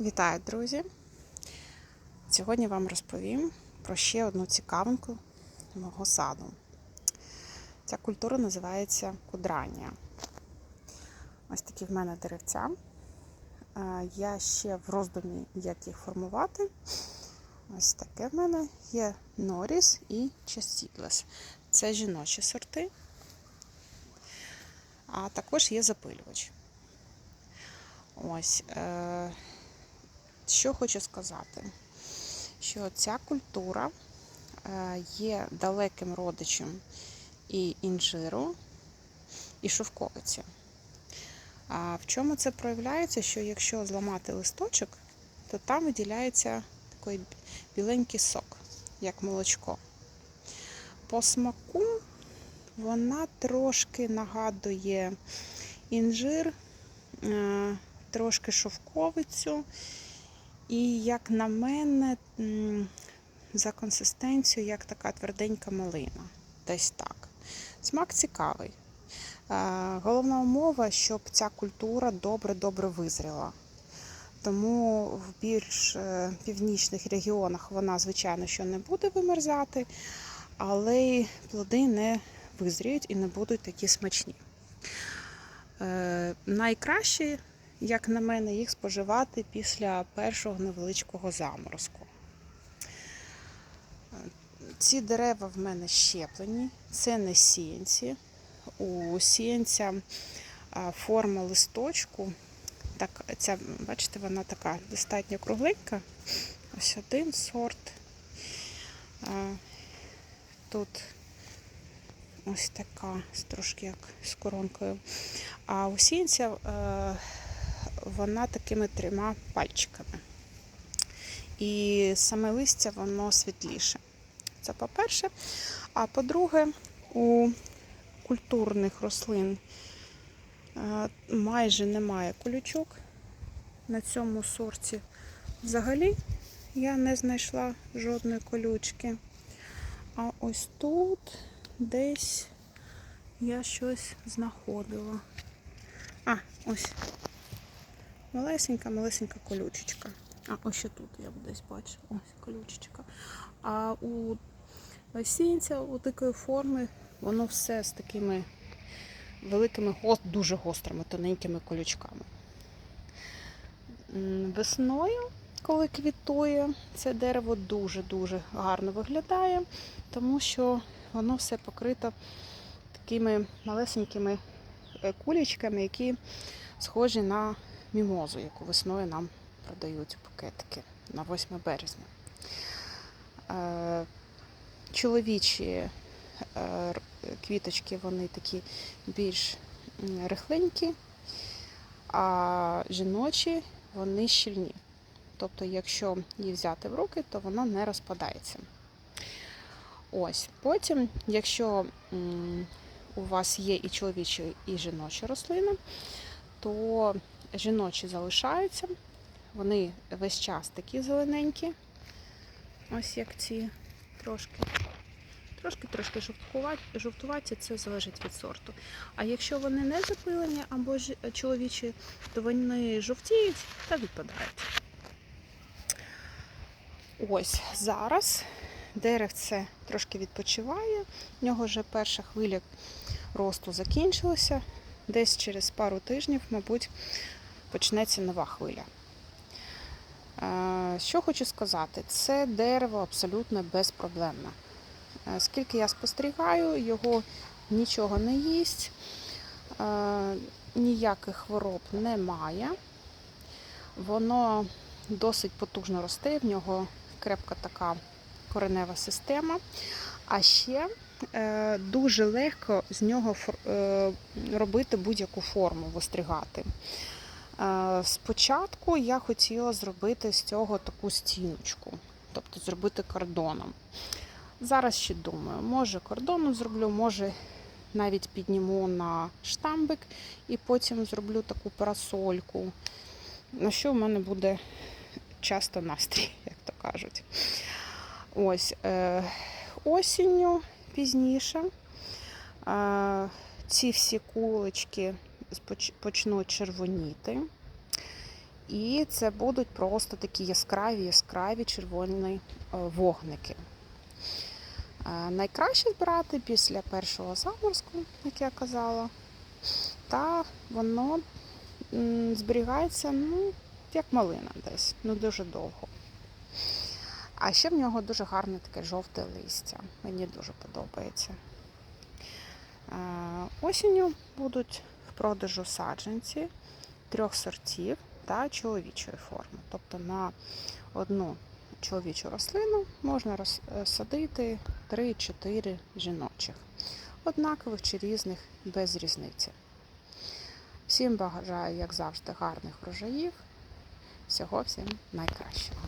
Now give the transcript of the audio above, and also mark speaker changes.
Speaker 1: Вітаю, друзі! Сьогодні вам розповім про ще одну цікавинку мого саду. Ця культура називається кудранія. Ось такі в мене деревця. Е, Я ще в роздумі, як їх формувати. Ось таке в мене є Норіс і Частіглес. Це жіночі сорти, а також є запилювач. Ось. Що хочу сказати, що ця культура е, є далеким родичем і інжиру, і шовковиці. А в чому це проявляється? Що якщо зламати листочок, то там виділяється такий біленький сок, як молочко. По смаку вона трошки нагадує інжир, е, трошки шовковицю. І, як на мене, за консистенцією, як така тверденька малина. Десь так. Смак цікавий. Головна умова, щоб ця культура добре-добре визріла. Тому в більш е, північних регіонах вона, звичайно, що не буде вимерзати, але плоди не визріють і не будуть такі смачні. Е, найкраще як на мене, їх споживати після першого невеличкого заморозку. Ці дерева в мене щеплені, це не сіянці. У сіянця форма листочку, так, ця, бачите, вона така достатньо кругленька. Ось один сорт. Тут ось така, трошки як з коронкою. А у сіянця вона такими трьома пальчиками. І саме листя воно світліше. Це по-перше. А по-друге, у культурних рослин е, майже немає колючок. На цьому сорті взагалі я не знайшла жодної колючки. А ось тут десь я щось знаходила. А, ось Малесенька-малесенька колючечка. А, ось ще тут я десь бачу. Ось колючечка. А у сінця у такої форми воно все з такими великими, дуже гострими, тоненькими колючками. Весною, коли квітує, це дерево дуже-дуже гарно виглядає, тому що воно все покрито такими малесенькими е, кулечками, які схожі на мімозу, яку весною нам продають пакетики на 8 березня. Е, чоловічі е, квіточки, вони такі більш рихленькі, а жіночі вони щільні. Тобто, якщо її взяти в руки, то вона не розпадається. Ось. Потім, якщо у вас є і чоловічі, і жіночі рослини, то жіночі залишаються. Вони весь час такі зелененькі. Ось як ці трошки. Трошки-трошки жовтуваті, це залежить від сорту. А якщо вони не запилені або ж чоловічі, то вони жовтіють та відпадають. Ось зараз деревце трошки відпочиває, в нього вже перша хвиля росту закінчилася. Десь через пару тижнів, мабуть, почнеться нова хвиля. Е, що хочу сказати, це дерево абсолютно безпроблемне. Е, скільки я спостерігаю, його нічого не їсть, е, ніяких хвороб немає. Воно досить потужно росте, в нього крепка така коренева система. А ще дуже легко з нього е, робити будь-яку форму, вистригати. Е, спочатку я хотіла зробити з цього таку стіночку, тобто зробити кордоном. Зараз ще думаю, може кордоном зроблю, може навіть підніму на штамбик і потім зроблю таку парасольку. На що в мене буде часто настрій, як то кажуть. Ось осінню пізніше. Ці всі кулечки почнуть червоніти. І це будуть просто такі яскраві, яскраві червоні е, вогники. Найкраще збирати після першого заморозку, як я казала. Та воно зберігається, ну, як малина десь, ну дуже довго. А ще в нього дуже гарне таке жовте листя. Мені дуже подобається. Е, Осінню будуть в продажу саджанці трьох сортів та чоловічої форми. Тобто на одну чоловічу рослину можна розсадити 3-4 жіночих, однакових чи різних без різниці. Всім бажаю, як завжди, гарних врожаїв. Всього всім найкращого.